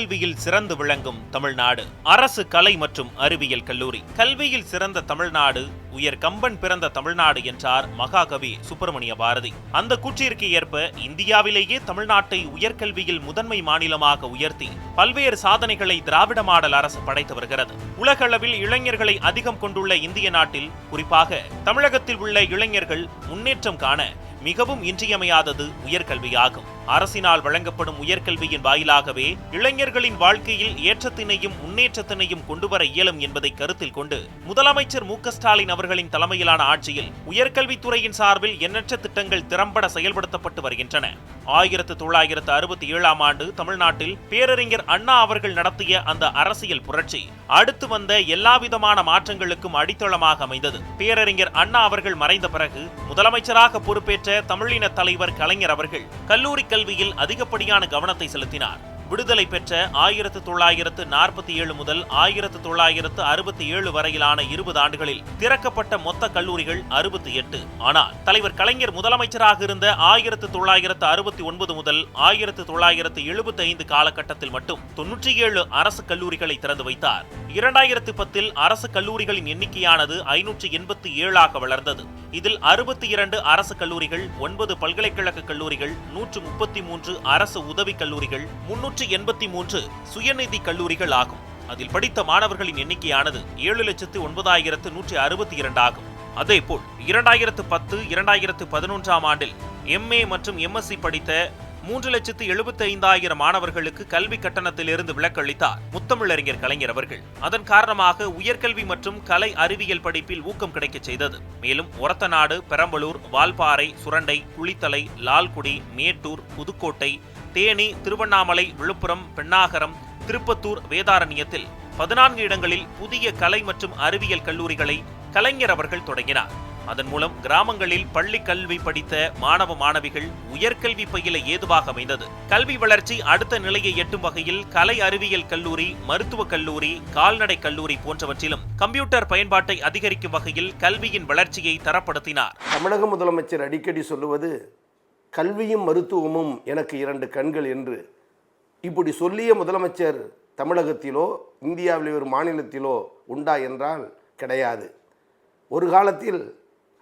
உயர்கல்வியில் சிறந்து விளங்கும் தமிழ்நாடு. அரசு கலை மற்றும் அறிவியல் கல்லூரி. கல்வியில் சிறந்த தமிழ்நாடு உயர் கம்பன் பிறந்த தமிழ்நாடு என்றார் மகாகவி சுப்பிரமணிய பாரதி. அந்த கூற்றிற்கு ஏற்ப இந்தியாவிலேயே தமிழ்நாட்டை உயர்கல்வியில் முதன்மை மாநிலமாக உயர்த்தி பல்வேறு சாதனைகளை திராவிட மாடல் அரசு படைத்து வருகிறது. உலகளவில் இளைஞர்களை அதிகம் கொண்டுள்ள இந்திய நாட்டில் குறிப்பாக தமிழகத்தில் உள்ள இளைஞர்கள் முன்னேற்றம் காண மிகவும் இன்றியமையாதது உயர்கல்வியாகும். அரசினால் வழங்கப்படும் உயர்கல்வியின் வாயிலாகவே இளைஞர்களின் வாழ்க்கையில் ஏற்றத்தினையும் முன்னேற்றத்தினையும் கொண்டுவர இயலும் என்பதை கருத்தில் கொண்டு முதலமைச்சர் மு ஸ்டாலின் அவர்களின் தலைமையிலான ஆட்சியில் உயர்கல்வித்துறையின் சார்பில் எண்ணற்ற திட்டங்கள் திறம்பட செயல்படுத்தப்பட்டு வருகின்றன. ஆயிரத்து தொள்ளாயிரத்து அறுபத்தி ஏழாம் ஆண்டு தமிழ்நாட்டில் பேரறிஞர் அண்ணா அவர்கள் நடத்திய அந்த அரசியல் புரட்சி அடுத்து வந்த எல்லாவிதமான மாற்றங்களுக்கும் அடித்தளமாக அமைந்தது. பேரறிஞர் அண்ணா அவர்கள் மறைந்த பிறகு முதலமைச்சராக பொறுப்பேற்ற தமிழின தலைவர் கலைஞர் அவர்கள் கல்லூரி கல்வியில் அதிகப்படியான கவனத்தை செலுத்தினார். விடுதலை பெற்ற ஆயிரத்து தொள்ளாயிரத்து நாற்பத்தி ஏழு முதல் ஆயிரத்து தொள்ளாயிரத்து அறுபத்தி ஏழு வரையிலான இருபது ஆண்டுகளில் திறக்கப்பட்ட மொத்த கல்லூரிகள் அறுபத்தி எட்டு. ஆனால் தலைவர் கலைஞர் முதலமைச்சராக இருந்த ஆயிரத்து தொள்ளாயிரத்து அறுபத்தி ஒன்பது முதல் ஆயிரத்து தொள்ளாயிரத்து எழுபத்தி ஐந்து காலகட்டத்தில் மட்டும் தொன்னூற்றி ஏழு அரசு கல்லூரிகளை திறந்து வைத்தார். இரண்டாயிரத்து பத்தில் அரசு கல்லூரிகளின் எண்ணிக்கையானது ஐநூற்றி எண்பத்தி ஏழாக வளர்ந்தது. இதில் அறுபத்தி இரண்டு அரசு கல்லூரிகள் ஒன்பது பல்கலைக்கழக கல்லூரிகள் நூற்று முப்பத்தி மூன்று அரசு உதவி கல்லூரிகள் முன்னூற்று எண்பத்தி மூன்று சுயநிதி கல்லூரிகள் ஆகும் அதில் படித்த மாணவர்களின் எண்ணிக்கையானது ஏழு லட்சத்து ஒன்பதாயிரத்து நூற்றி அறுபத்தி இரண்டு ஆகும் அதேபோல் இரண்டாயிரத்து பத்து இரண்டாயிரத்து பதினொன்றாம் ஆண்டில் எம்ஏ மற்றும் எம்எஸ்சி படித்த மூன்று லட்சத்து எழுபத்தி ஐந்தாயிரம் மாணவர்களுக்கு கல்வி கட்டணத்திலிருந்து விலக்களித்தார் முத்தமிழறிஞர் கலைஞர் அவர்கள். அதன் காரணமாக உயர்கல்வி மற்றும் கலை அறிவியல் படிப்பில் ஊக்கம் கிடைக்கச் செய்தது. மேலும் ஒரத்தநாடு பெரம்பலூர் வால்பாறை சுரண்டை குளித்தலை லால்குடி மேட்டூர் புதுக்கோட்டை தேனி திருவண்ணாமலை விழுப்புரம் பெண்ணாகரம் திருப்பத்தூர் வேதாரண்யத்தில் பதினான்கு இடங்களில் புதிய கலை மற்றும் அறிவியல் கல்லூரிகளை கலைஞர் அவர்கள் தொடங்கினார். அதன் மூலம் கிராமங்களில் பள்ளி கல்வி படித்த மாணவ மாணவிகள் உயர்கல்வி பயில ஏதுவாக அமைந்தது. கல்வி வளர்ச்சி அடுத்த நிலையை எட்டும் வகையில் கலை அறிவியல் கல்லூரி மருத்துவக் கல்லூரி கால்நடை கல்லூரி போன்றவற்றிலும் கம்ப்யூட்டர் பயன்பாட்டை அதிகரிக்கும் வகையில் கல்வியின் வளர்ச்சியை தரப்படுத்தினார். தமிழக முதலமைச்சர் அடிக்கடி சொல்லுவது கல்வியும் மருத்துவமும் எனக்கு இரண்டு கண்கள் என்று இப்படி சொல்லிய முதலமைச்சர் தமிழகத்திலோ இந்தியாவில் ஒரு மாநிலத்திலோ உண்டா என்றால் கிடையாது. ஒரு காலத்தில்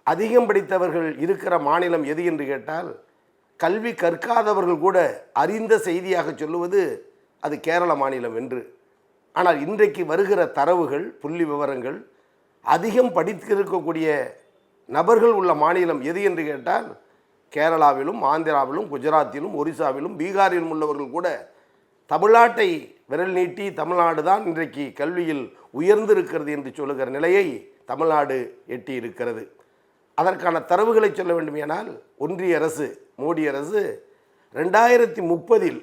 அதிகம் படித்தவர்கள் இருக்கிற மாநிலம் எது என்று கேட்டால் கல்வி கற்காதவர்கள் கூட அறிந்த செய்தியாக சொல்லுவது அது கேரள மாநிலம் என்று. ஆனால் இன்றைக்கு வருகிற தரவுகள் புள்ளி விவரங்கள் அதிகம் படித்திருக்கக்கூடிய நபர்கள் உள்ள மாநிலம் எது என்று கேட்டால் கேரளாவிலும் ஆந்திராவிலும் குஜராத்திலும் ஒரிசாவிலும் பீகாரிலும் உள்ளவர்கள் கூட தமிழ்நாட்டை விரல் நீட்டி தமிழ்நாடு தான் இன்றைக்கு கல்வியில் உயர்ந்திருக்கிறது என்று சொல்லுகிற நிலையை தமிழ்நாடு எட்டி இருக்கிறது அதற்கான தரவுகளை சொல்ல வேண்டுமானால் ஒன்றிய அரசு மோடி அரசு ரெண்டாயிரத்தி முப்பதில்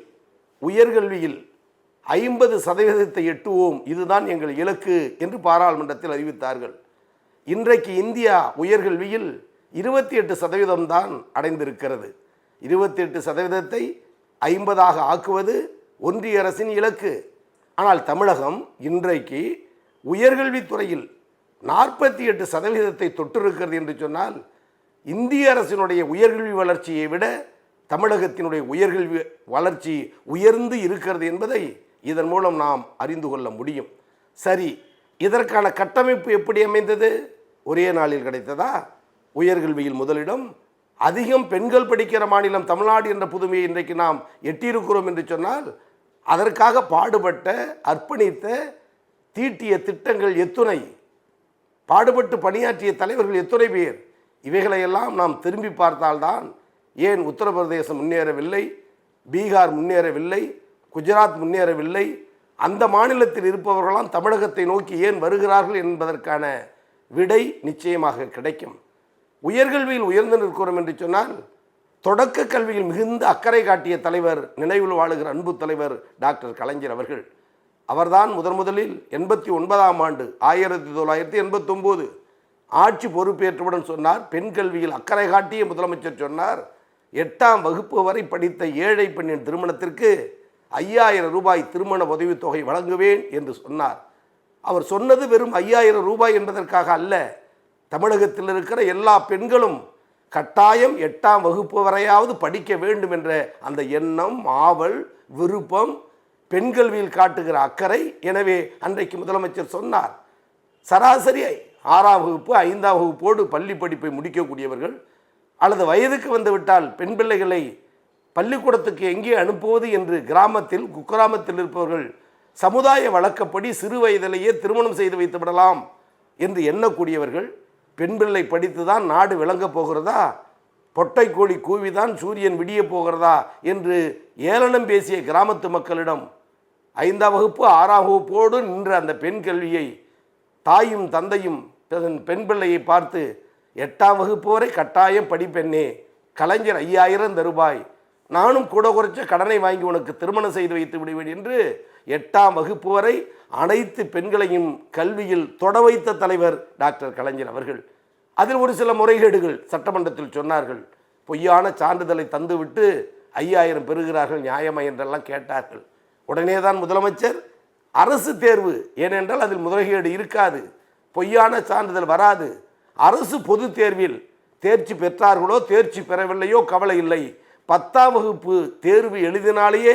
உயர்கல்வியில் ஐம்பது சதவீதத்தை எட்டுவோம் இதுதான் எங்கள் இலக்கு என்று பாராளுமன்றத்தில் அறிவித்தார்கள். இன்றைக்கு இந்தியா உயர்கல்வியில் இருபத்தி எட்டு சதவீதம் தான் அடைந்திருக்கிறது. இருபத்தி எட்டு சதவீதத்தை ஐம்பதாக ஆக்குவது ஒன்றிய அரசின் இலக்கு. ஆனால் தமிழகம் இன்றைக்கு உயர்கல்வித்துறையில் நாற்பத்தி எட்டு சதவீதத்தை தொட்டிருக்கிறது என்று சொன்னால் இந்திய அரசினுடைய உயர்கல்வி வளர்ச்சியை விட தமிழகத்தினுடைய உயர்கல்வி வளர்ச்சி உயர்ந்து இருக்கிறது என்பதை இதன் மூலம் நாம் அறிந்து கொள்ள முடியும். சரி இதற்கான கட்டமைப்பு எப்படி அமைந்தது? ஒரே நாளில் கிடைத்ததா? உயர்கல்வியில் முதலிடம் அதிகம் பெண்கள் படிக்கிற மாநிலம் தமிழ்நாடு என்ற புதுமையை இன்றைக்கு நாம் எட்டியிருக்கிறோம் என்று சொன்னால் அதற்காக பாடுபட்ட அர்ப்பணித்த தீட்டிய திட்டங்கள் எத்துணை பாடுபட்டு பணியாற்றிய தலைவர்கள் எத்துணை பேர் இவைகளையெல்லாம் நாம் திரும்பி பார்த்தால்தான் ஏன் உத்தரப்பிரதேசம் முன்னேறவில்லை பீகார் முன்னேறவில்லை குஜராத் முன்னேறவில்லை அந்த மாநிலத்தில் இருப்பவர்களாம் தமிழகத்தை நோக்கி ஏன் வருகிறார்கள் என்பதற்கான விடை நிச்சயமாக கிடைக்கும். உயர்கல்வியில் உயர்ந்து நிற்கிறோம் என்று சொன்னால் தொடக்க கல்வியில் மிகுந்த அக்கறை காட்டிய தலைவர் நினைவில் வாழுகிற அன்பு தலைவர் டாக்டர் கலைஞர் அவர்கள். அவர்தான் முதன் முதலில் எண்பத்தி ஒன்பதாம் ஆண்டு ஆயிரத்தி தொள்ளாயிரத்தி எண்பத்தொம்போது ஆட்சி பொறுப்பேற்றவுடன் சொன்னார். பெண் கல்வியில் அக்கறை காட்டிய முதலமைச்சர் சொன்னார். எட்டாம் வகுப்பு வரை படித்த ஏழை பெண்ணின் திருமணத்திற்கு ஐயாயிரம் ரூபாய் திருமண உதவித்தொகை வழங்குவேன் என்று சொன்னார். அவர் சொன்னது வெறும் ஐயாயிரம் ரூபாய் என்பதற்காக அல்ல. தமிழகத்தில் இருக்கிற எல்லா பெண்களும் கட்டாயம் எட்டாம் வகுப்பு வரையாவது படிக்க வேண்டும் என்ற அந்த எண்ணம் ஆவல் விருப்பம் பெண்கல்வியில் காட்டுகிற அக்கறை. எனவே அன்றைக்கு முதலமைச்சர் சொன்னார் சராசரி ஆறாம் வகுப்பு ஐந்தாம் வகுப்போடு பள்ளி படிப்பை முடிக்கக்கூடியவர்கள் அல்லது வயதுக்கு வந்துவிட்டால் பெண் பிள்ளைகளை பள்ளிக்கூடத்துக்கு எங்கே அனுப்புவது என்று கிராமத்தில் குக்கிராமத்தில் இருப்பவர்கள் சமுதாய வழக்கப்படி சிறு வயதிலேயே திருமணம் செய்து வைத்து விடலாம் என்று எண்ணக்கூடியவர்கள் பெண் பிள்ளை படித்து தான் நாடு விளங்கப் போகிறதா? பொட்டை கோழி கூவிதான் சூரியன் விடிய போகிறதா? என்று ஏளனம் பேசிய கிராமத்து மக்களிடம் ஐந்தாம் வகுப்பு ஆறாம் வகுப்போடு நின்ற அந்த பெண் கல்வியை தாயும் தந்தையும் தன் பெண் பிள்ளையை பார்த்து எட்டாம் வகுப்பு வரை கட்டாயம் படிப்பெண்ணே கலைஞர் ஐயாயிரம் தருபாய். நானும் கூட குறைச்ச கடனை வாங்கி உனக்கு திருமணம் செய்து வைத்து விடுவேன் என்று எட்டாம் வகுப்பு வரை அனைத்து பெண்களையும் கல்வியில் தொட வைத்த தலைவர் டாக்டர் கலைஞர் அவர்கள். அதில் ஒரு சில முறைகேடுகள் சட்டமன்றத்தில் சொன்னார்கள். பொய்யான சான்றிதழை தந்துவிட்டு ஐயாயிரம் பெறுகிறார்கள் நியாயமா என்றெல்லாம் கேட்டார்கள். உடனே தான் முதலமைச்சர் அரசு தேர்வு ஏனென்றால் அதில் முறைகேடு இருக்காது. பொய்யான சான்றிதழ் வராது. அரசு பொது தேர்வில் தேர்ச்சி பெற்றார்களோ தேர்ச்சி பெறவில்லையோ கவலை இல்லை. பத்தாம் வகுப்பு தேர்வு எழுதினாலேயே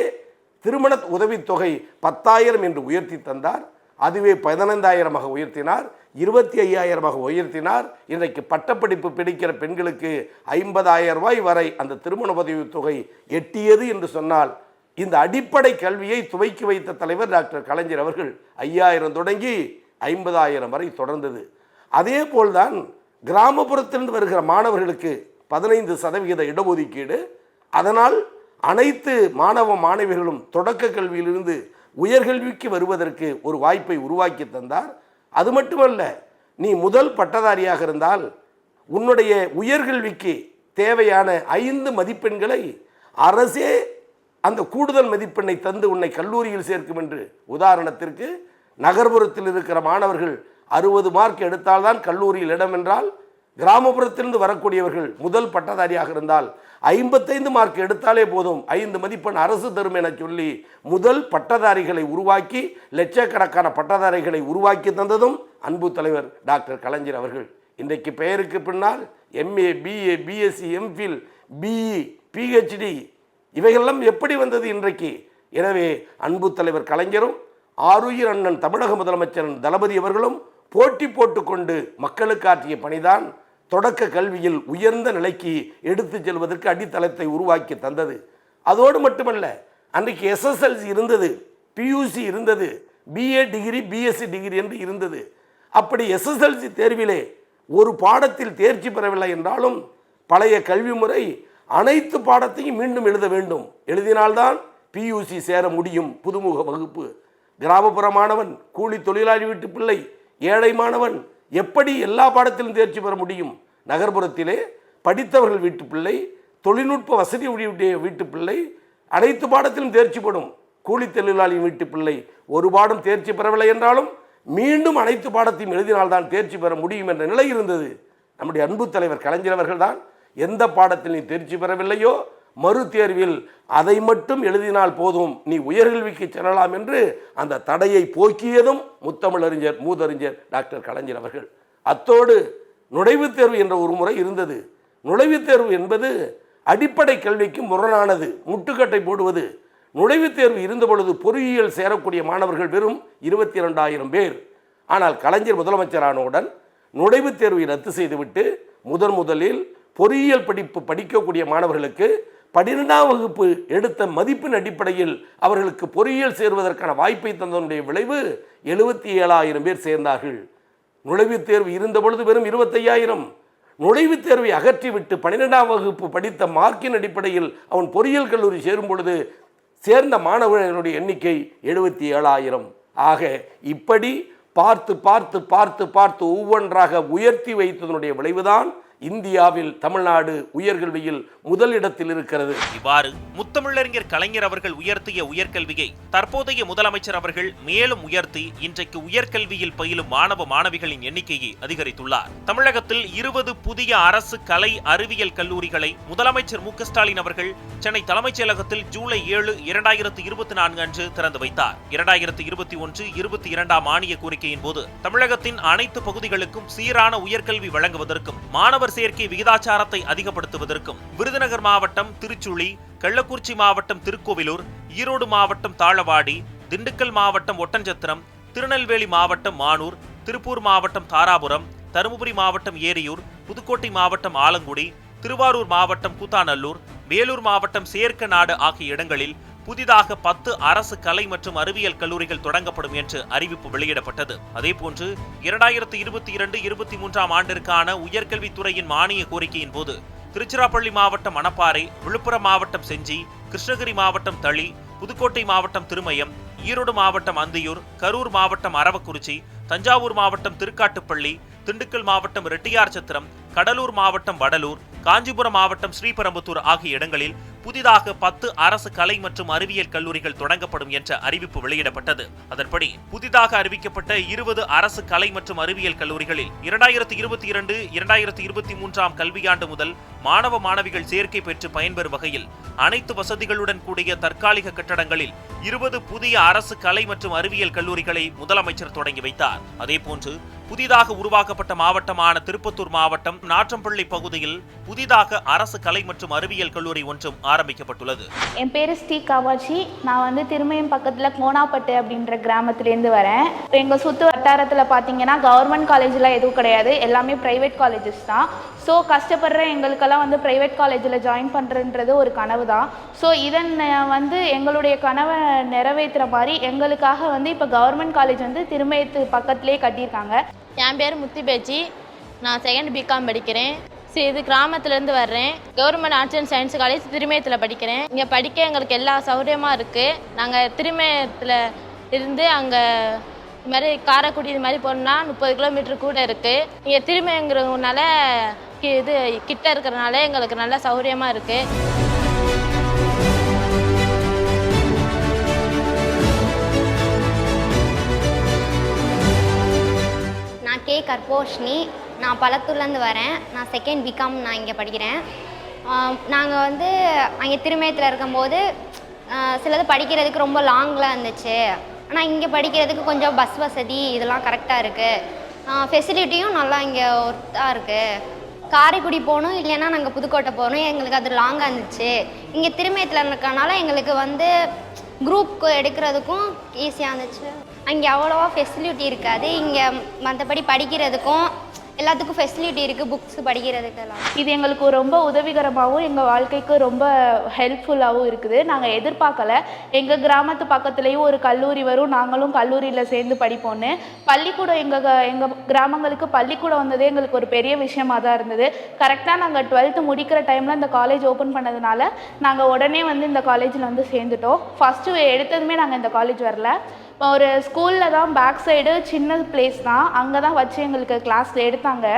திருமண உதவித்தொகை பத்தாயிரம் என்று உயர்த்தி தந்தார். அதுவே பதினைந்தாயிரமாக உயர்த்தினார். இருபத்தி ஐயாயிரமாக உயர்த்தினார். இன்றைக்கு பட்டப்படிப்பு பிடிக்கிற பெண்களுக்கு ஐம்பதாயிரம் ரூபாய் வரை அந்த திருமண உதவித் தொகை எட்டியது என்று சொன்னால் இந்த அடிப்படை கல்வியை துவக்கி வைத்த தலைவர் டாக்டர் கலைஞர் அவர்கள் ஐயாயிரம் தொடங்கி ஐம்பதாயிரம் வரை தொடர்ந்தது. அதே போல்தான் கிராமப்புறத்திலிருந்து வருகிற மாணவர்களுக்கு பதினைந்து சதவிகித இடஒதுக்கீடு. அதனால் அனைத்து மாணவ மாணவிகளும் தொடக்க கல்வியிலிருந்து உயர்கல்விக்கு வருவதற்கு ஒரு வாய்ப்பை உருவாக்கி தந்தார். அது மட்டுமல்ல நீ முதல் பட்டதாரியாக இருந்தால் உன்னுடைய உயர்கல்விக்கு தேவையான ஐந்து மதிப்பெண்களை அரசே அந்த கூடுதல் மதிப்பெண்ணை தந்து உன்னை கல்லூரியில் சேர்க்கும் என்று உதாரணத்திற்கு நகர்ப்புறத்தில் இருக்கிற மாணவர்கள் அறுபது மார்க் எடுத்தால்தான் கல்லூரியில் இடம் என்றால் கிராமப்புறத்திலிருந்து வரக்கூடியவர்கள் முதல் பட்டதாரியாக இருந்தால் ஐம்பத்தைந்து மார்க் எடுத்தாலே போதும். ஐந்து மதிப்பெண் அரசு தரும் என சொல்லி முதல் பட்டதாரிகளை உருவாக்கி லட்சக்கணக்கான பட்டதாரிகளை உருவாக்கி தந்ததும் அன்பு தலைவர் டாக்டர் கலைஞர் அவர்கள். இன்றைக்கு பெயருக்கு பின்னால் MA BA BSc MPhil BE PhD இவைகள்லாம் எப்படி வந்தது இன்றைக்கு? எனவே அன்பு தலைவர் கலைஞரும் ஆருயிர் அண்ணன் தமிழக முதலமைச்சர் தளபதி அவர்களும் போட்டி போட்டுக்கொண்டு மக்களுக்கு ஆற்றிய பணிதான் தொடக்க கல்வியில் உயர்ந்த நிலைக்கு எடுத்து செல்வதற்கு அடித்தளத்தை உருவாக்கி தந்தது. அதோடு மட்டுமல்ல அன்றைக்கு எஸ்எஸ்எல்சி இருந்தது பியூசி இருந்தது பிஏ டிகிரி பிஎஸ்சி டிகிரி என்று இருந்தது. அப்படி எஸ்எஸ்எல்சி தேர்விலே ஒரு பாடத்தில் தேர்ச்சி பெறவில்லை என்றாலும் பழைய கல்வி முறை அனைத்து பாடத்தையும் மீண்டும் எழுத வேண்டும். எழுதினால்தான் பியூசி சேர முடியும். புதுமுக வகுப்பு. கிராமப்புற மாணவன் கூலி தொழிலாளி வீட்டு பிள்ளை ஏழை மாணவன் எப்படி எல்லா பாடத்திலும் தேர்ச்சி பெற முடியும்? நகர்ப்புறத்திலே படித்தவர்கள் வீட்டு பிள்ளை தொழில்நுட்ப வசதி உடைய வீட்டு பிள்ளை அனைத்து பாடத்திலும் தேர்ச்சி பெறும். கூலி தொழிலாளியின் வீட்டு பிள்ளை ஒரு பாடம் தேர்ச்சி பெறவில்லை என்றாலும் மீண்டும் அனைத்து பாடத்தையும் எழுதினால்தான் தேர்ச்சி பெற முடியும் என்ற நிலை இருந்தது. நம்முடைய அன்பு தலைவர் கலைஞர் அவர்கள்தான் எந்த பாடத்தில் நீ தேர்ச்சி பெறவில்லையோ மறு தேர்வில் அதை மட்டும் எழுதினால் போதும். நீ உயர்கல்விக்கு செல்லலாம் என்று அந்த தடையை போக்கியதும் முத்தமிழறிஞர் மூதறிஞர் டாக்டர் கலைஞர் அவர்கள். அத்தோடு நுழைவுத் தேர்வு என்ற ஒரு முறை இருந்தது. நுழைவுத் தேர்வு என்பது அடிப்படை கல்விக்கு முரணானது. முட்டுக்கட்டை போடுவது. நுழைவுத் தேர்வு இருந்த பொழுது பொறியியல் சேரக்கூடிய மாணவர்கள் வெறும் இருபத்தி இரண்டாயிரம் பேர். ஆனால் கலைஞர் முதலமைச்சரானவுடன் நுழைவுத் தேர்வை ரத்து செய்துவிட்டு முதன் முதலில் பொறியியல் படிப்பு படிக்கக்கூடிய மாணவர்களுக்கு பன்னிரெண்டாம் வகுப்பு எடுத்த மதிப்பின் அடிப்படையில் அவர்களுக்கு பொறியியல் சேருவதற்கான வாய்ப்பை தந்ததனுடைய விளைவு எழுபத்தி ஏழாயிரம் பேர் சேர்ந்தார்கள். நுழைவுத் தேர்வு இருந்த பொழுது வெறும் இருபத்தையாயிரம். நுழைவுத் தேர்வை அகற்றிவிட்டு பன்னிரெண்டாம் வகுப்பு படித்த மார்க்கின் அடிப்படையில் அவன் பொறியியல் கல்லூரி சேரும் பொழுது சேர்ந்த மாணவர்களுடைய எண்ணிக்கை எழுபத்தி ஏழாயிரம் ஆக இப்படி பார்த்து பார்த்து பார்த்து பார்த்து ஒவ்வொன்றாக உயர்த்தி வைத்ததனுடைய விளைவுதான் இந்தியாவில் தமிழ்நாடு உயர்கல்வியில் முதலிடத்தில் இருக்கிறது. இவ்வாறு முத்தமிழறிஞர் கலைஞர் அவர்கள் உயர்த்திய உயர்கல்வியை தற்போதைய முதலமைச்சர் அவர்கள் மேலும் உயர்த்தி இன்றைக்கு உயர்கல்வியில் பயிலும் மாணவ மாணவிகளின் எண்ணிக்கையை அதிகரித்துள்ளார். தமிழகத்தில் இருபது புதிய அரசு கலை அறிவியல் கல்லூரிகளை முதலமைச்சர் மு ஸ்டாலின் அவர்கள் சென்னை தலைமைச் செயலகத்தில் ஜூலை ஏழு இரண்டாயிரத்து இருபத்தி நான்கு அன்று திறந்து வைத்தார். இரண்டாயிரத்து இருபத்தி ஒன்று இருபத்தி இரண்டாம் மானிய கோரிக்கையின் போது தமிழகத்தின் அனைத்து பகுதிகளுக்கும் சீரான உயர்கல்வி வழங்குவதற்கும் மாணவர் மாணவர் சேர்க்கை விகிதாச்சாரத்தை அதிகப்படுத்துவதற்கும் விருதுநகர் மாவட்டம் திருச்சுழி கள்ளக்குறிச்சி மாவட்டம் திருக்கோவிலூர் ஈரோடு மாவட்டம் தாளவாடி திண்டுக்கல் மாவட்டம் ஒட்டஞ்சத்திரம் திருநெல்வேலி மாவட்டம் மானூர் திருப்பூர் மாவட்டம் தாராபுரம் தருமபுரி மாவட்டம் ஏரியூர் புதுக்கோட்டை மாவட்டம் ஆலங்குடி திருவாரூர் மாவட்டம் கூத்தாநல்லூர் வேலூர் மாவட்டம் சேர்க்கநாடு ஆகிய இடங்களில் புதிதாக பத்து அரசு கலை மற்றும் அறிவியல் கல்லூரிகள் தொடங்கப்படும் என்று அறிவிப்பு வெளியிடப்பட்டது. அதேபோன்று இரண்டாயிரத்தி இருபத்தி இரண்டு இருபத்தி மூன்றாம் ஆண்டிற்கான உயர்கல்வித்துறையின் மானிய கோரிக்கையின் போது திருச்சிராப்பள்ளி மாவட்டம் மணப்பாறை விழுப்புரம் மாவட்டம் செஞ்சி கிருஷ்ணகிரி மாவட்டம் தளி புதுக்கோட்டை மாவட்டம் திருமயம் ஈரோடு மாவட்டம் அந்தியூர் கரூர் மாவட்டம் அரவக்குறிச்சி தஞ்சாவூர் மாவட்டம் திருக்காட்டுப்பள்ளி திண்டுக்கல் மாவட்டம் ரெட்டியார் சத்திரம் கடலூர் மாவட்டம் வடலூர் காஞ்சிபுரம் மாவட்டம் ஸ்ரீபெரும்புத்தூர் ஆகிய இடங்களில் புதிதாக பத்து அரசு கலை மற்றும் அறிவியல் கல்லூரிகள் தொடங்கப்படும் என்ற அறிவிப்பு வெளியிடப்பட்டது. அதன்படி புதிதாக அறிவிக்கப்பட்ட இருபது அரசு கலை மற்றும் அறிவியல் கல்லூரிகளில் இரண்டாயிரத்தி இருபத்தி இரண்டு இரண்டாயிரத்தி இருபத்தி மூன்றாம் கல்வியாண்டு முதல் மாணவ மாணவிகள் சேர்க்கை பெற்று பயன்பெறும் வகையில் அனைத்து வசதிகளுடன் கூடிய தற்காலிக கட்டடங்களில் இருபது புதிய அரசு கலை மற்றும் அறிவியல் கல்லூரிகளை முதலமைச்சர் தொடங்கி வைத்தார். அதேபோன்று புதிதாக உருவாக்கப்பட்ட மாவட்டமான திருப்பத்தூர் மாவட்டம் நாற்றம்பள்ளி பகுதியில் புதிதாக அரசு கலை மற்றும் அறிவியல் கல்லூரி ஒன்றும் ஆரம்பிக்கப்பட்டுள்ளது. என் பேர் ஸ்ரீ காவாட்சி நான் வந்து திருமயம் பக்கத்தில் கோனாப்பட்டு அப்படின்ற கிராமத்துலேருந்து வரேன். எங்கள் சுற்று வட்டாரத்தில் பார்த்தீங்கன்னா கவர்மெண்ட் காலேஜ்லாம் எதுவும் கிடையாது. எல்லாமே ப்ரைவேட் காலேஜஸ் தான். ஸோ கஷ்டப்படுற எங்களுக்கெல்லாம் வந்து ப்ரைவேட் காலேஜில் ஜாயின் பண்ணுறன்றது ஒரு கனவு தான். ஸோ இதன் வந்து எங்களுடைய கனவை நிறைவேற்றுற மாதிரி எங்களுக்காக வந்து இப்போ கவர்மெண்ட் காலேஜ் வந்து திருமயத்து பக்கத்துலேயே கட்டியிருக்காங்க. என் பேர் முத்து பேச்சி நான் செகண்ட் பிகாம் படிக்கிறேன். சரி இது கிராமத்துலேருந்து வர்றேன். Government arts and science college திருமயத்தில் படிக்கிறேன். இங்கே படிக்க எங்களுக்கு எல்லா சௌகரியமாக இருக்குது நாங்கள் திருமயத்தில் இருந்து அங்கே இது மாதிரி காரைக்குடி இது மாதிரி போகணுன்னா முப்பது கிலோமீட்டர் கூட இருக்குது இங்கே திருமயங்கிறதுனால கி- இது கிட்ட இருக்கிறனால எங்களுக்கு நல்ல சௌகரியமாக இருக்குது நான் கே கற்போஷினி நான் பழத்தூர்லேருந்து வரேன். நான் செகண்ட் பிகாம் நான் இங்கே படிக்கிறேன். நாங்கள் வந்து அங்கே திருமயத்தில் இருக்கும்போது சிலது படிக்கிறதுக்கு ரொம்ப லாங்கில் இருந்துச்சு. ஆனால் இங்கே படிக்கிறதுக்கு கொஞ்சம் பஸ் வசதி இதெல்லாம் கரெக்டாக இருக்குது ஃபெசிலிட்டியும் நல்லா இங்கே ஒர்த்தாக இருக்குது காரைக்குடி போகணும் இல்லைன்னா நாங்கள் புதுக்கோட்டை போகணும். எங்களுக்கு அது லாங்காக இருந்துச்சு. இங்கே திருமயத்தில் இருக்கனால எங்களுக்கு வந்து குரூப் எடுக்கிறதுக்கும் ஈஸியாக இருந்துச்சு. அங்கே அவ்வளோவா ஃபெசிலிட்டி இருக்காது. இங்கே மற்றபடி படிக்கிறதுக்கும் எல்லாத்துக்கும் ஃபெசிலிட்டி இருக்குது புக்ஸ் படிக்கிறதுக்கெல்லாம். இது எங்களுக்கு ரொம்ப உதவிகரமாகவும் எங்கள் வாழ்க்கைக்கு ரொம்ப ஹெல்ப்ஃபுல்லாகவும் இருக்குது. நாங்கள் எதிர்பார்க்கல. எங்கள் கிராமத்து பக்கத்துலேயும் ஒரு கல்லூரி வரும். நாங்களும் கல்லூரியில் சேர்ந்து படிப்போன்னு பள்ளிக்கூடம் எங்கள் எங்கள் கிராமங்களுக்கு பள்ளிக்கூடம் வந்ததே எங்களுக்கு ஒரு பெரிய விஷயமா தான் இருந்தது. கரெக்டாக நாங்கள் டுவெல்த்து முடிக்கிற டைமில் இந்த காலேஜ் ஓப்பன் பண்ணதுனால நாங்கள் உடனே வந்து இந்த காலேஜில் வந்து சேர்ந்துட்டோம். ஃபஸ்ட்டு எடுத்ததுமே நாங்கள் இந்த காலேஜ் வரல. ஒரு ஸ்கூலில் தான் பேக் சைடு சின்ன பிளேஸ் தான். அங்கே தான் வச்சு எங்களுக்கு கிளாஸ் எடுத்தாங்க.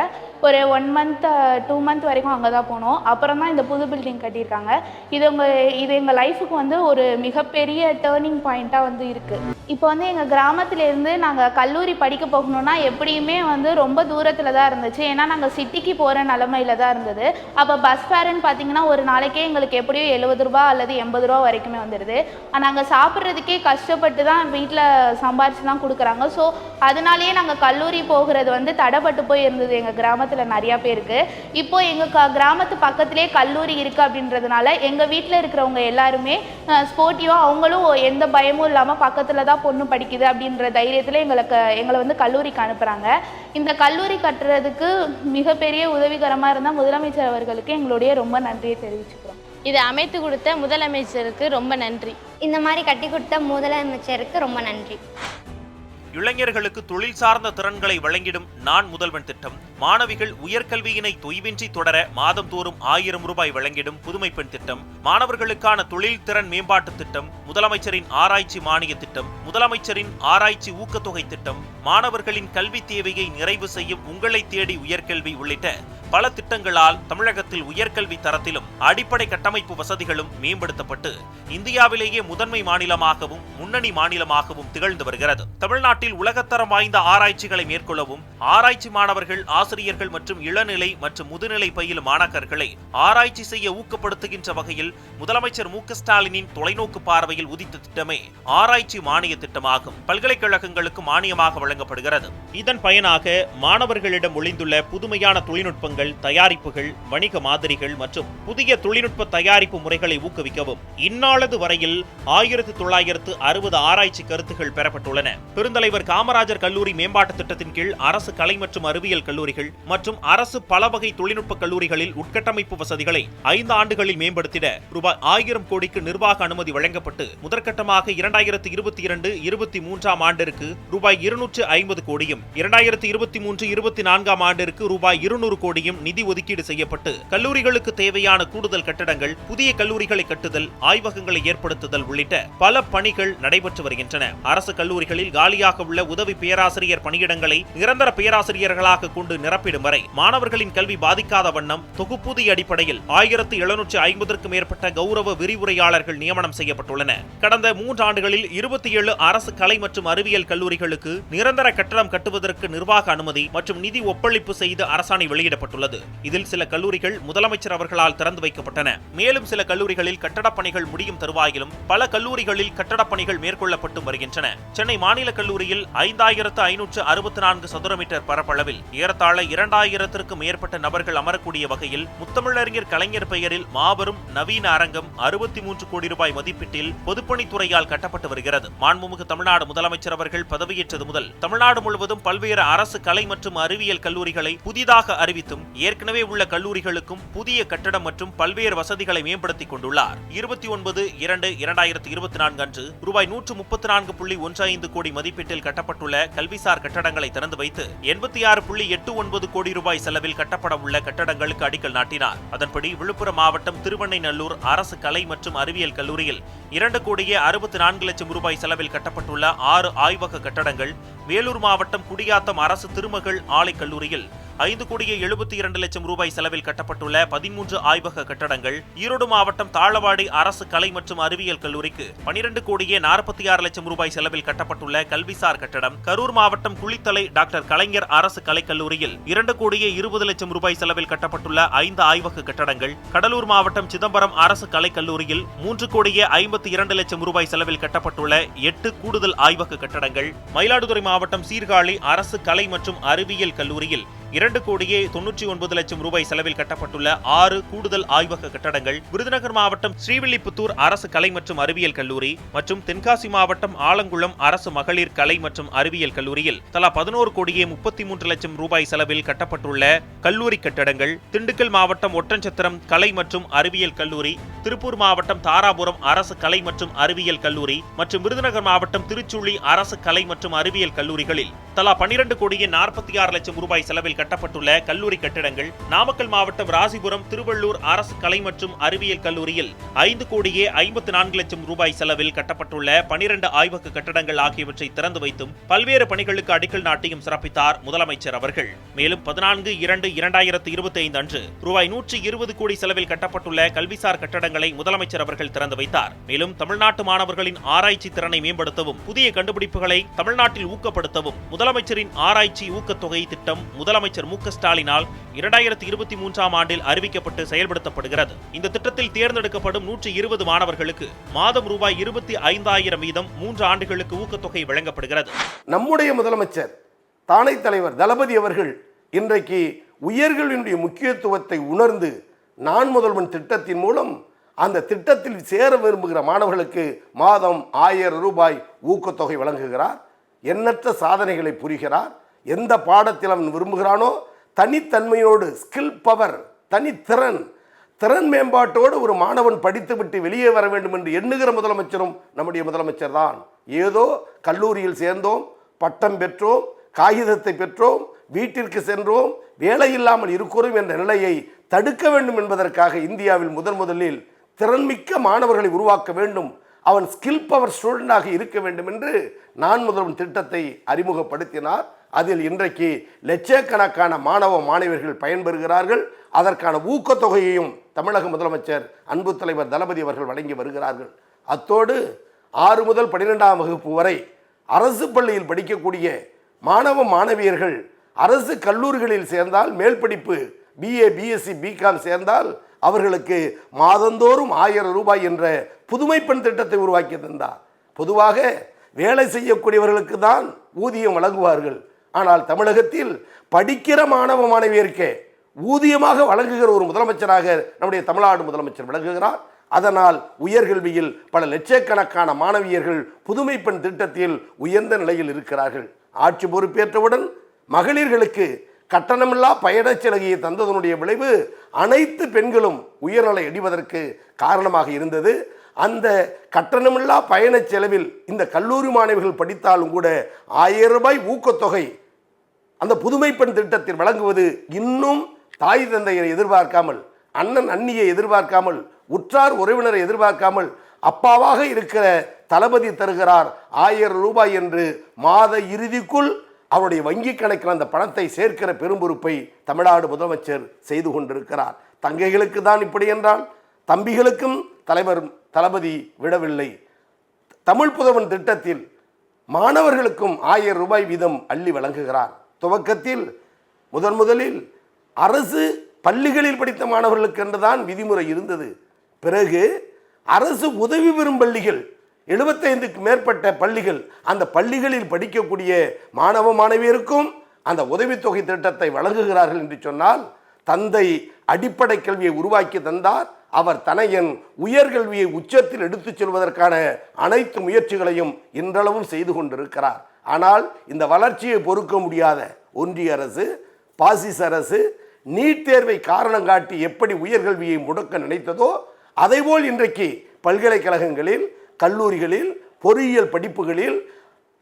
ஒரு ஒன் மந்த் டூ மந்த் வரைக்கும் அங்கே தான் போனோம். அப்புறம் தான் இந்த புது பில்டிங் கட்டியிருக்காங்க. இது உங்கள் இது எங்கள் லைஃபுக்கு வந்து ஒரு மிகப்பெரிய டேர்னிங் பாயிண்ட்டாக வந்து இருக்குது இப்போ வந்து எங்கள் கிராமத்துலேருந்து நாங்கள் கல்லூரி படிக்க போகணுன்னா எப்படியுமே வந்து ரொம்ப தூரத்தில் தான் இருந்துச்சு. ஏன்னா நாங்கள் சிட்டிக்கு போகிற நிலமையில தான் இருந்தது. அப்போ பஸ் ஃபேருன்னு பார்த்தீங்கன்னா ஒரு நாளைக்கே எங்களுக்கு எப்படியும் எழுபது ரூபா அல்லது எண்பது ரூபா வரைக்குமே வந்துடுது நாங்கள் சாப்பிட்றதுக்கே கஷ்டப்பட்டு தான் வீட்டில் சம்பாரிச்சு தான் கொடுக்குறாங்க. ஸோ அதனாலேயே நாங்கள் கல்லூரி போகிறது வந்து தடைப்பட்டு போய் இருந்தது எங்கள் கிராமத்தில் நிறையா பேருக்கு. இப்போ எங்கள் க கிராமத்து பக்கத்திலே கல்லூரி இருக்குது அப்படின்றதுனால எங்கள் வீட்டில் இருக்கிறவங்க எல்லாருமே ஸ்போர்ட்டிவாக அவங்களும் எந்த பயமும் இல்லாமல் பக்கத்தில் தான் பொண்ணு படிக்குது அப்படின்ற தைரியத்தில் எங்களுக்கு எங்களை வந்து கல்லூரிக்கு அனுப்புகிறாங்க இந்த கல்லூரி கட்டுறதுக்கு மிகப்பெரிய உதவிகரமாக இருந்தால் முதலமைச்சர் அவர்களுக்கு எங்களுடைய ரொம்ப நன்றியை தெரிவிச்சுக்கிறோம். இதை அமைத்து கொடுத்த முதலமைச்சருக்கு ரொம்ப நன்றி. இந்த மாதிரி கட்டி கொடுத்த முதலமைச்சருக்கு ரொம்ப நன்றி. இளைஞர்களுக்கு தொழில் சார்ந்த திறன்களை வழங்கிடும் நான் முதல்வன் திட்டம். மாணவிகள் உயர்கல்வியினை தொய்வின்றி தொடர மாதந்தோறும் ஆயிரம் ரூபாய் வழங்கிடும் புதுமை பெண் திட்டம். மாணவர்களுக்கான தொழில் திறன் மேம்பாட்டு திட்டம் முதலமைச்சரின் ஆராய்ச்சி மானிய திட்டம் முதலமைச்சரின் ஆராய்ச்சி ஊக்கத்தொகை திட்டம் மாணவர்களின் கல்வி தேவையை நிறைவு செய்யும் உங்களை தேடி உயர்கல்வி உள்ளிட்ட பல திட்டங்களால் தமிழகத்தில் உயர்கல்வி தரத்திலும் அடிப்படை கட்டமைப்பு வசதிகளும் மேம்படுத்தப்பட்டு இந்தியாவிலேயே முதன்மை மாநிலமாகவும் முன்னணி மாநிலமாகவும் திகழ்ந்து வருகிறது. தமிழ்நாட்டில் உலகத்தரம் வாய்ந்த ஆராய்ச்சிகளை மேற்கொள்ளவும் ஆராய்ச்சி மாணவர்கள் ஆசிரியர்கள் மற்றும் இளநிலை மற்றும் முதுநிலை பயிலும் மாணாக்கர்களை ஆராய்ச்சி செய்ய ஊக்கப்படுத்துகின்ற வகையில் முதலமைச்சர் மு ஸ்டாலினின் தொலைநோக்கு பார்வையில் உதித்த திட்டமே ஆராய்ச்சி மானிய திட்டமாகும். பல்கலைக்கழகங்களுக்கு மானியமாக வழங்கப்படுகிறது. இதன் பயனாக மாணவர்களிடம் ஒளிந்துள்ள புதுமையான தொழில்நுட்பங்கள் தயாரிப்புகள் வணிக மாதிரிகள் மற்றும் புதிய தொழில்நுட்ப தயாரிப்பு முறைகளை ஊக்குவிக்கவும் இந்நாளது வரையில் ஆயிரத்தி தொள்ளாயிரத்து அறுபது ஆராய்ச்சி கருத்துகள் பெறப்பட்டுள்ளன. பெருந்தலைவர் காமராஜர் கல்லூரி மேம்பாட்டு திட்டத்தின் கீழ் அரசு கலை மற்றும் அறிவியல் கல்லூரி கல்லூரிகள் மற்றும் அரசு பல வகை தொழில்நுட்ப கல்லூரிகளில் உட்கட்டமைப்பு வசதிகளை ஐந்து ஆண்டுகளில் மேம்படுத்திட ரூபாய் ஆயிரம் கோடிக்கு நிர்வாக அனுமதி வழங்கப்பட்டு முதற்கட்டமாக இரண்டாயிரத்தி இருபத்தி இரண்டு இருபத்தி மூன்றாம் ஆண்டிற்கு ரூபாய் இருநூற்று ஐம்பது கோடியும் இரண்டாயிரத்தி இருபத்தி மூன்று இருபத்தி நான்காம் ஆண்டிற்கு ரூபாய் இருநூறு கோடியும் நிதி ஒதுக்கீடு செய்யப்பட்டு கல்லூரிகளுக்கு தேவையான கூடுதல் கட்டடங்கள் புதிய கல்லூரிகளை கட்டுதல் ஆய்வகங்களை ஏற்படுத்துதல் உள்ளிட்ட பல பணிகள் நடைபெற்று வருகின்றன. அரசு கல்லூரிகளில் காலியாக உள்ள உதவி பேராசிரியர் பணியிடங்களை நிரந்தர பேராசிரியர்களாக கொண்டு நிரப்பிடும் வரை மாணவர்களின் கல்வி பாதிக்காத வண்ணம் தொகுப்பூதிய அடிப்படையில் ஆயிரத்து எழுநூற்று ஐம்பதற்கும் மேற்பட்ட கௌரவ விரிவுரையாளர்கள் நியமனம் செய்யப்பட்டுள்ளன. கடந்த மூன்று ஆண்டுகளில் இருபத்தி ஏழு அரசு கலை மற்றும் அறிவியல் கல்லூரிகளுக்கு நிரந்தர கட்டடம் கட்டுவதற்கு நிர்வாக அனுமதி மற்றும் நிதி ஒப்பளிப்பு செய்து அரசாணை வெளியிடப்பட்டுள்ளது. இதில் சில கல்லூரிகள் முதலமைச்சர் அவர்களால் திறந்து வைக்கப்பட்டன. மேலும் சில கல்லூரிகளில் கட்டடப் பணிகள் முடியும் தருவாயிலும் பல கல்லூரிகளில் கட்டடப் பணிகள் மேற்கொள்ளப்பட்டு வருகின்றன. சென்னை மாநில கல்லூரியில் ஐந்தாயிரத்து ஐநூற்று அறுபத்தி நான்கு சதுர மீட்டர் பரப்பளவில் ஏறத்தாழ இரண்டாயிரத்திற்கும் மேற்பட்ட நபர்கள் அமரக்கூடிய வகையில் முத்தமிழறிஞர் கலைஞர் பெயரில் மாபெரும் நவீன அரங்கம் அறுபத்தி மூன்று கோடி ரூபாய் மதிப்பீட்டில் பொதுப்பணித்துறையால் கட்டப்பட்டு வருகிறது. மாண்புமிகு தமிழ்நாடு முதலமைச்சர் அவர்கள் பதவியேற்றது முதல் தமிழ்நாடு முழுவதும் பல்வேறு அரசு கலை மற்றும் அறிவியல் கல்லூரிகளை புதிதாக அறிவித்தும் ஏற்கனவே உள்ள கல்லூரிகளுக்கும் புதிய கட்டடம் மற்றும் பல்வேறு வசதிகளை மேம்படுத்திக் கொண்டுள்ளார். இருபத்தி ஒன்பது இரண்டு இரண்டாயிரத்தி இருபத்தி நான்கு அன்று ரூபாய் நூற்று முப்பத்தி நான்கு புள்ளி ஒன்று ஐந்து கோடி மதிப்பீட்டில் கட்டப்பட்டுள்ள கல்விசார் கட்டடங்களை திறந்து வைத்து எண்பத்தி ஆறு புள்ளி எட்டு ஒன்பது கோடி ரூபாய் செலவில் கட்டப்பட உள்ள கட்டடங்களுக்கு அடிக்கல் நாட்டினார். அதன்படி விழுப்புரம் மாவட்டம் திருவண்ணைநல்லூர் அரசு கலை மற்றும் அறிவியல் கல்லூரியில் இரண்டு கோடியே அறுபத்தி நான்கு லட்சம் ரூபாய் செலவில் கட்டப்பட்டுள்ள ஆறு ஆய்வக கட்டடங்கள் வேலூர் மாவட்டம் குடியாத்தம் அரசு திருமகள் ஆலை கல்லூரியில் ஐந்து கோடியே எழுபத்தி இரண்டு லட்சம் ரூபாய் செலவில் கட்டப்பட்டுள்ள பதிமூன்று ஆய்வக கட்டடங்கள் ஈரோடு மாவட்டம் தாளவாடி அரசு கலை மற்றும் அறிவியல் கல்லூரிக்கு பனிரெண்டு கோடியே நாற்பத்தி ஆறு லட்சம் ரூபாய் செலவில் கட்டப்பட்டுள்ள கல்விசார் கட்டடம். கரூர் மாவட்டம் குளித்தலை டாக்டர் கலைஞர் அரசு கலைக்கல்லூரியில் இரண்டு கோடியே இருபது லட்சம் ரூபாய் செலவில் கட்டப்பட்டுள்ள ஐந்து ஆய்வக கட்டடங்கள். கடலூர் மாவட்டம் சிதம்பரம் அரசு கலைக்கல்லூரியில் மூன்று கோடியே ஐம்பத்தி இரண்டு லட்சம் ரூபாய் செலவில் கட்டப்பட்டுள்ள எட்டு கூடுதல் ஆய்வக கட்டடங்கள். மயிலாடுதுறை மாவட்டம் சீர்காழி அரசு கலை மற்றும் அறிவியல் கல்லூரியில் இரண்டு கோடியே தொன்னூற்றி ஒன்பது லட்சம் ரூபாய் செலவில் கட்டப்பட்டுள்ள ஆறு கூடுதல் ஆய்வக கட்டடங்கள் விருதுநகர் மாவட்டம் ஸ்ரீவில்லிபுத்தூர் அரசு கலை மற்றும் அறிவியல் கல்லூரி மற்றும் தென்காசி மாவட்டம் ஆலங்குளம் அரசு மகளிர் கலை மற்றும் அறிவியல் கல்லூரியில் தலா பதினோரு கோடியே முப்பத்தி மூன்று லட்சம் ரூபாய் செலவில் கட்டப்பட்டுள்ள கல்லூரி கட்டடங்கள் திண்டுக்கல் மாவட்டம் ஒட்டன்சத்திரம் கலை மற்றும் அறிவியல் கல்லூரி திருப்பூர் மாவட்டம் தாராபுரம் அரசு கலை மற்றும் அறிவியல் கல்லூரி மற்றும் விருதுநகர் மாவட்டம் திருச்சுழி அரசு கலை மற்றும் அறிவியல் கல்லூரிகளில் தலா பன்னிரண்டு கோடியே நாற்பத்தி ஆறு லட்சம் ரூபாய் செலவில் கட்டப்பட்டுள்ள கல்லூரி கட்டிடங்கள் நாமக்கல் மாவட்டம் ராசிபுரம் திருவள்ளூர் அரசு கலை மற்றும் அறிவியல் கல்லூரியில் ஐந்து கோடியே ஐம்பத்தி நான்கு லட்சம் ரூபாய் செலவில் கட்டப்பட்டுள்ள பனிரண்டு ஆய்வக கட்டடங்கள் ஆகியவற்றை திறந்து வைத்தும் பல்வேறு பணிகளுக்கு அடிக்கல் நாட்டியும் சிறப்பித்தார் முதலமைச்சர் அவர்கள். மேலும் பதினான்கு இரண்டு இரண்டாயிரத்து இருபத்தி ஐந்து அன்று ரூபாய் நூற்றி இருபது கோடி செலவில் கட்டப்பட்டுள்ள கல்விசார் கட்டடங்களை முதலமைச்சர் அவர்கள் திறந்து வைத்தார். மேலும் தமிழ்நாட்டு மாணவர்களின் ஆராய்ச்சி திறனை மேம்படுத்தவும் புதிய கண்டுபிடிப்புகளை தமிழ்நாட்டில் ஊக்கப்படுத்தவும் முதலமைச்சரின் ஆராய்ச்சி ஊக்கத்தொகை திட்டம் முதலமைச்சர் முதலமைச்சர் மு க ஸ்டாலினால் இரண்டாயிரத்தி இருபத்தி மூன்றாம் ஆண்டில் அறிவிக்கப்பட்டு செயல்படுத்தப்படுகிறது. இந்த திட்டத்தில் தேர்ந்தெடுக்கப்படும் நூற்றி இருபது மாணவர்களுக்கு மாதம் ரூபாய் இருபத்தி ஐந்தாயிரம் வீதம் மூன்று ஆண்டுகளுக்கு ஊக்கத்தொகை வழங்கப்படுகிறது. நம்முடைய முதலமைச்சர் தானை தலைவர் தளபதி அவர்கள் இன்றைக்கு உயர்களினுடைய முக்கியத்துவத்தை உணர்ந்து நான் முதல்வன் திட்டத்தின் மூலம் அந்த திட்டத்தில் சேர விரும்புகிற மாணவர்களுக்கு மாதம் ஆயிரம் ரூபாய் ஊக்கத்தொகை வழங்குகிறார். எண்ணற்ற சாதனைகளை புரிகிறார். எந்த பாடத்தில் அவன் விரும்புகிறானோ தனித்தன்மையோடு ஸ்கில் பவர் தனித்திறன் திறன் மேம்பாட்டோடு ஒரு மாணவன் படித்துவிட்டு வெளியே வர வேண்டும் என்று எண்ணுகிற முதலமைச்சரும் நம்முடைய முதலமைச்சர் தான் ஏதோ கல்லூரியில் சேர்ந்தோம் பட்டம் பெற்றோம் காகிதத்தை பெற்றோம் வீட்டிற்கு சென்றோம் வேலை இல்லாமல் இருக்கிறோம் என்ற நிலையை தடுக்க வேண்டும் என்பதற்காக இந்தியாவில் முதன் முதலில் திறன்மிக்க மாணவர்களை உருவாக்க வேண்டும். அவன் ஸ்கில் பவர் ஸ்டூடெண்டாக இருக்க வேண்டும் என்று நான் முதல்வன் திட்டத்தை அறிமுகப்படுத்தினார். அதில் இன்றைக்கு லட்சக்கணக்கான மாணவ மாணவியர்கள் பயன்பெறுகிறார்கள். அதற்கான ஊக்கத்தொகையையும் தமிழக முதலமைச்சர் அன்பு தலைவர் தளபதி அவர்கள் வழங்கி வருகிறார்கள். அத்தோடு ஆறு முதல் பன்னிரெண்டாம் வகுப்பு வரை அரசு பள்ளியில் படிக்கக்கூடிய மாணவ மாணவியர்கள் அரசு கல்லூரிகளில் சேர்ந்தால் மேல் படிப்பு பிஏ பிஎஸ்சி பிகாம் சேர்ந்தால் அவர்களுக்கு மாதந்தோறும் ஆயிரம் ரூபாய் என்ற புதுமை பெண் திட்டத்தை உருவாக்கி தந்தார். பொதுவாக வேலை செய்யக்கூடியவர்களுக்கு தான் ஊதியம் வழங்குவார்கள். ஆனால் தமிழகத்தில் படிக்கிற மாணவ மாணவியருக்கே ஊதியமாக வழங்குகிற ஒரு முதலமைச்சராக நம்முடைய தமிழ்நாடு முதலமைச்சர் விளங்குகிறார். அதனால் உயர்கல்வியில் பல லட்சக்கணக்கான மாணவியர்கள் புதுமை பெண் திட்டத்தில் உயர்ந்த நிலையில் இருக்கிறார்கள். ஆட்சி பொறுப்பேற்றவுடன் மகளிர்களுக்கு கட்டணமில்லா பயணச் சலுகையை தந்ததனுடைய விளைவு அனைத்து பெண்களும் உயர்நிலை அடிவதற்கு காரணமாக இருந்தது. அந்த கட்டணமில்லா பயணச் செலவில் இந்த கல்லூரி மாணவிகள் படித்தாலும் கூட ஆயிரம் ரூபாய் ஊக்கத்தொகை அந்த புதுமை பெண் திட்டத்தில் வழங்குவது இன்னும் தாய் தந்தையரை எதிர்பார்க்காமல் அண்ணன் அண்ணியை எதிர்பார்க்காமல் உற்றார் உறவினரை எதிர்பார்க்காமல் அப்பாவாக இருக்கிற தளபதி தருகிறார் ஆயிரம் ரூபாய் என்று மாத இறுதிக்குள் அவருடைய வங்கி கணக்கில் அந்த பணத்தை சேர்க்கிற பெரும்பொறுப்பை தமிழ்நாடு முதலமைச்சர் செய்து கொண்டிருக்கிறார். தங்கைகளுக்கு தான் இப்படி என்றால் தம்பிகளுக்கும் தலைவர் தளபதி விடவில்லை. தமிழ் புதவன் திட்டத்தில் மாணவர்களுக்கும் ஆயிரம் ரூபாய் வீதம் அள்ளி வழங்குகிறார். துவக்கத்தில் முதன் முதலில் அரசு பள்ளிகளில் படித்த மாணவர்களுக்கு என்றுதான் விதிமுறை இருந்தது. பிறகு அரசு உதவி பெறும் பள்ளிகள் எழுபத்தைந்துக்கு மேற்பட்ட பள்ளிகள் அந்த பள்ளிகளில் படிக்கக்கூடிய மாணவ மாணவியருக்கும் அந்த உதவித்தொகை திட்டத்தை வழங்குகிறார்கள் என்று சொன்னால் தந்தை அடிப்படை கல்வியை உருவாக்கி தந்தார். அவர் தனையன் உயர்கல்வியை உச்சத்தில் எடுத்துச் செல்வதற்கான அனைத்து முயற்சிகளையும் இன்றளவும் செய்து கொண்டிருக்கிறார். ஆனால் இந்த வளர்ச்சியை பொறுக்க முடியாத ஒன்றிய அரசு பாசிஸ் அரசு நீட் தேர்வை காரணம் காட்டி எப்படி உயர்கல்வியை முடக்க நினைத்ததோ அதைபோல் இன்றைக்கு பல்கலைக்கழகங்களில் கல்லூரிகளில் பொறியியல் படிப்புகளில்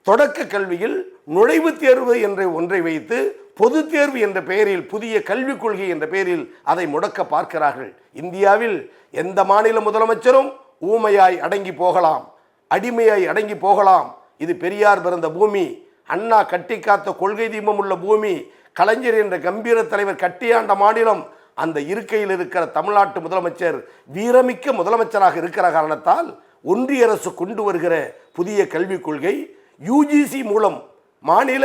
தொடக்க கல்வியில் நுழைவுத் தேர்வு என்ற ஒன்றை வைத்து பொதுத் தேர்வு என்ற பெயரில் புதிய கல்விக் கொள்கை என்ற பெயரில் அதை முடக்க பார்க்கிறார்கள். இந்தியாவில் எந்த மாநில முதலமைச்சரும் ஊமையாய் அடங்கி போகலாம் அடிமையாய் அடங்கி போகலாம். இது பெரியார் பிறந்த பூமி. அண்ணா கட்டி காத்த கொள்கை தீபம் உள்ள பூமி. கலைஞர் என்ற கம்பீர தலைவர் கட்டியாண்ட மாநிலம். அந்த இருக்கையில் இருக்கிற தமிழ்நாட்டு முதலமைச்சர் வீரமிக்க முதலமைச்சராக இருக்கிற காரணத்தால் ஒன்றிய அரசு கொண்டு வருகிற புதிய கல்விக் கொள்கை யூஜிசி மூலம் மாநில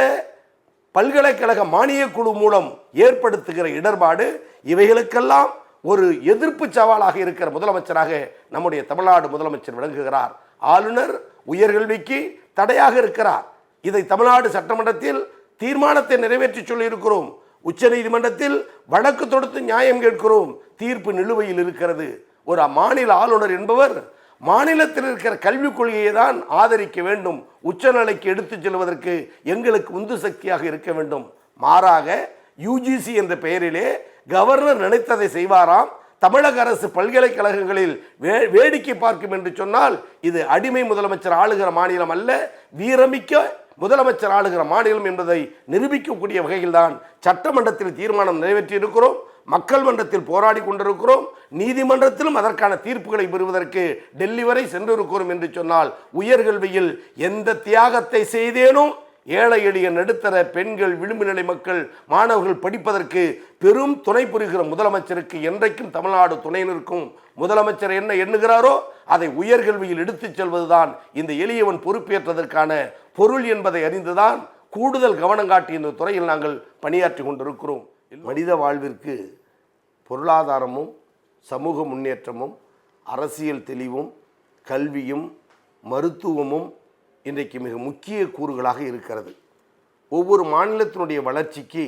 பல்கலைக்கழக மானியக் குழு மூலம் ஏற்படுத்துகிற இடர்பாடு இவைகளுக்கெல்லாம் ஒரு எதிர்ப்பு சவாலாக இருக்கிற முதலமைச்சராக நம்முடைய தமிழ்நாடு முதலமைச்சர் விளங்குகிறார். ஆளுநர் உயர்கல்விக்கு தடையாக இருக்கிறார். இதை தமிழ்நாடு சட்டமன்றத்தில் தீர்மானத்தை நிறைவேற்றி சொல்லியிருக்கிறோம். உச்சநீதிமன்றத்தில் வழக்கு தொடுத்து நியாயம் கேட்கிறோம். தீர்ப்பு நிலுவையில் இருக்கிறது. ஒரு மாநில ஆளுநர் என்பவர் மாநிலத்தில் இருக்கிற கல்விக் கொள்கையை தான் ஆதரிக்க வேண்டும். உச்சநிலைக்கு எடுத்துச் செல்வதற்கு எங்களுக்கு உந்து சக்தியாக இருக்க வேண்டும். மாறாக யூஜிசி என்ற பெயரிலே கவர்னர் நினைத்ததை செய்வாராம். தமிழக அரசு பல்கலைக்கழகங்களில் வே வேடிக்கை பார்க்கும் என்று சொன்னால் இது அடிமை முதலமைச்சர் ஆளுகிற மாநிலம் அல்ல வீரமிக்க முதலமைச்சர் ஆளுகிற மாநிலம் என்பதை நிரூபிக்கக்கூடிய வகையில்தான் சட்டமன்றத்தில் தீர்மானம் நிறைவேற்றியிருக்கிறோம் மக்கள் மன்றத்தில் போராடி கொண்டிருக்கிறோம் நீதிமன்றத்திலும் அதற்கான தீர்ப்புகளை பெறுவதற்கு டெல்லி வரை சென்றிருக்கிறோம் என்று சொன்னால் உயர்கல்வியில் எந்த தியாகத்தை செய்தேனும் ஏழை எளிய நடுத்தர பெண்கள் விளிம்பு நிலை மக்கள் மாணவர்கள் படிப்பதற்கு பெரும் துணை புரிகிற முதலமைச்சருக்கு என்றைக்கும் தமிழ்நாடு துணை நிற்கும். முதலமைச்சர் என்ன எண்ணுகிறாரோ அதை உயர்கல்வியில் எடுத்துச் செல்வதுதான் இந்த எளியவன் பொறுப்பேற்றதற்கான பொருள் என்பதை அறிந்துதான் கூடுதல் கவனம் காட்டி இந்த துறையில் நாங்கள் பணியாற்றி கொண்டிருக்கிறோம். மனித வாழ்விற்கு பொருளாதாரமும் சமூக முன்னேற்றமும் அரசியல் தெளிவும் கல்வியும் மருத்துவமும் இன்றைக்கு மிக முக்கிய கூறுகளாக இருக்கிறது. ஒவ்வொரு மாநிலத்தினுடைய வளர்ச்சிக்கு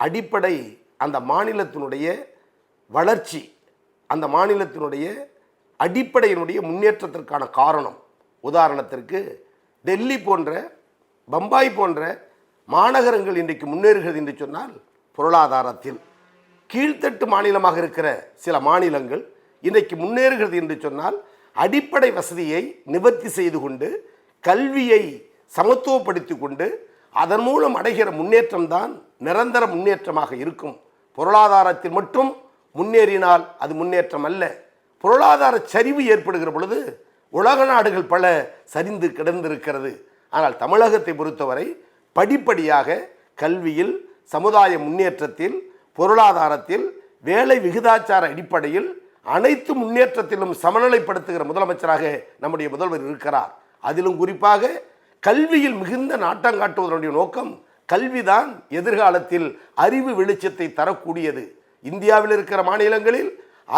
அடிப்படை அந்த மாநிலத்தினுடைய வளர்ச்சி அந்த மாநிலத்தினுடைய அடிப்படையினுடைய முன்னேற்றத்திற்கான காரணம். உதாரணத்திற்கு டெல்லி போன்ற பம்பாய் போன்ற மாநகரங்கள் இன்றைக்கு முன்னேறுகிறது என்று சொன்னால் பொருளாதாரத்தில் கீழ்த்தட்டு மாநிலமாக இருக்கிற சில மாநிலங்கள் இன்றைக்கு முன்னேறுகிறது என்று சொன்னால் அடிப்படை வசதியை நிவர்த்தி செய்து கொண்டு கல்வியை சமத்துவப்படுத்தி கொண்டு அதன் மூலம் அடைகிற முன்னேற்றம் தான் நிரந்தர முன்னேற்றமாக இருக்கும். பொருளாதாரத்தில் மட்டும் முன்னேறினால் அது முன்னேற்றம் அல்ல பொருளாதார சரிவு ஏற்படுகிற பொழுது உலக நாடுகள் பல சரிந்து கிடந்திருக்கிறது. ஆனால் தமிழகத்தை பொறுத்தவரை படிப்படியாக கல்வியில் சமுதாய முன்னேற்றத்தில் பொருளாதாரத்தில் வேலை விகிதாச்சார அடிப்படையில் அனைத்து முன்னேற்றத்திலும் சமநிலைப்படுத்துகிற முதலமைச்சராக நம்முடைய முதல்வர் இருக்கிறார். அதிலும் குறிப்பாக கல்வியில் மிகுந்த நாட்டம் காட்டுவதனுடைய நோக்கம் கல்விதான் எதிர்காலத்தில் அறிவு வெளிச்சத்தை தரக்கூடியது. இந்தியாவில் இருக்கிற மாநிலங்களில்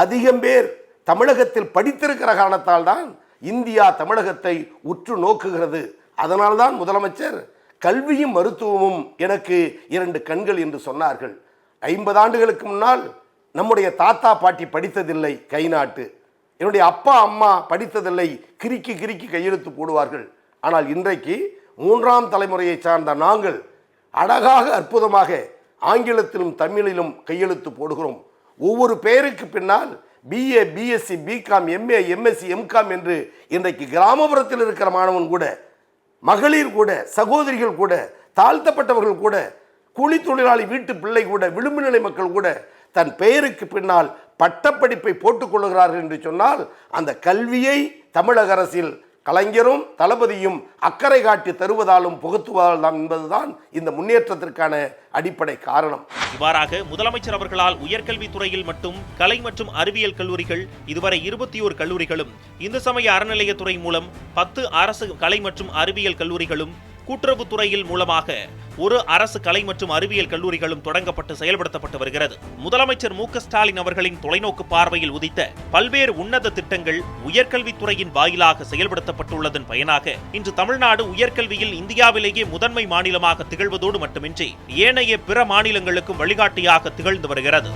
அதிகம் பேர் தமிழகத்தில் படித்திருக்கிற காரணத்தால் தான் இந்தியா தமிழகத்தை உற்று நோக்குகிறது. அதனால்தான் முதலமைச்சர் கல்வியும் மருத்துவமும் எனக்கு இரண்டு கண்கள் என்று சொன்னார்கள். ஐம்பது ஆண்டுகளுக்கு முன்னால் நம்முடைய தாத்தா பாட்டி படித்ததில்லை கை நாட்டு. என்னுடைய அப்பா அம்மா படித்ததில்லை. கிறுக்கி கிறுக்கி கையெழுத்து போடுவார்கள். ஆனால் இன்றைக்கு மூன்றாம் தலைமுறையை சார்ந்த நாங்கள் அழகாக அற்புதமாக ஆங்கிலத்திலும் தமிழிலும் கையெழுத்து போடுகிறோம். ஒவ்வொரு பெயருக்கு பின்னால் BA BSc BCom MA MSc MCom என்று இன்றைக்கு கிராமப்புறத்தில் இருக்கிற மாணவன் கூட மகளிர் கூட சகோதரிகள் கூட தாழ்த்தப்பட்டவர்கள் கூட கூலி தொழிலாளி வீட்டு பிள்ளை கூட விளிம்பு நிலை மக்கள் கூட தன் பெயருக்கு பின்னால் பட்டப்படிப்பை போட்டுக்கொள்கிறார்கள் என்று சொன்னால் அந்த கல்வியை தமிழக அரசில் கலைஞரும் தளபதியும் அக்கறை காட்டி தருவதாலும் புகுத்துவதாலும் என்பதுதான் இந்த முன்னேற்றத்திற்கான அடிப்படை காரணம். இவ்வாறாக முதலமைச்சர் அவர்களால் உயர்கல்வித்துறையில் மட்டும் கலை மற்றும் அறிவியல் கல்லூரிகள் இதுவரை இருபத்தி ஓரு கல்லூரிகளும் இந்து சமய அறநிலையத்துறை மூலம் பத்து அரசு கலை மற்றும் அறிவியல் கல்லூரிகளும் கூட்டுறவுத்துறையில் மூலமாக ஒரு அரசு கலை மற்றும் அறிவியல் கல்லூரிகளும் தொடங்கப்பட்டு செயல்படுத்தப்பட்டு வருகிறது. முதலமைச்சர் மு ஸ்டாலின் அவர்களின் தொலைநோக்கு பார்வையில் உதித்த பல்வேறு உன்னத திட்டங்கள் உயர்கல்வித்துறையின் வாயிலாக செயல்படுத்தப்பட்டுள்ளதன் பயனாக இன்று தமிழ்நாடு உயர்கல்வியில் இந்தியாவிலேயே முதன்மை மாநிலமாக திகழ்வதோடு மட்டுமின்றி ஏனைய பிற மாநிலங்களுக்கும் வழிகாட்டியாக திகழ்ந்து வருகிறது.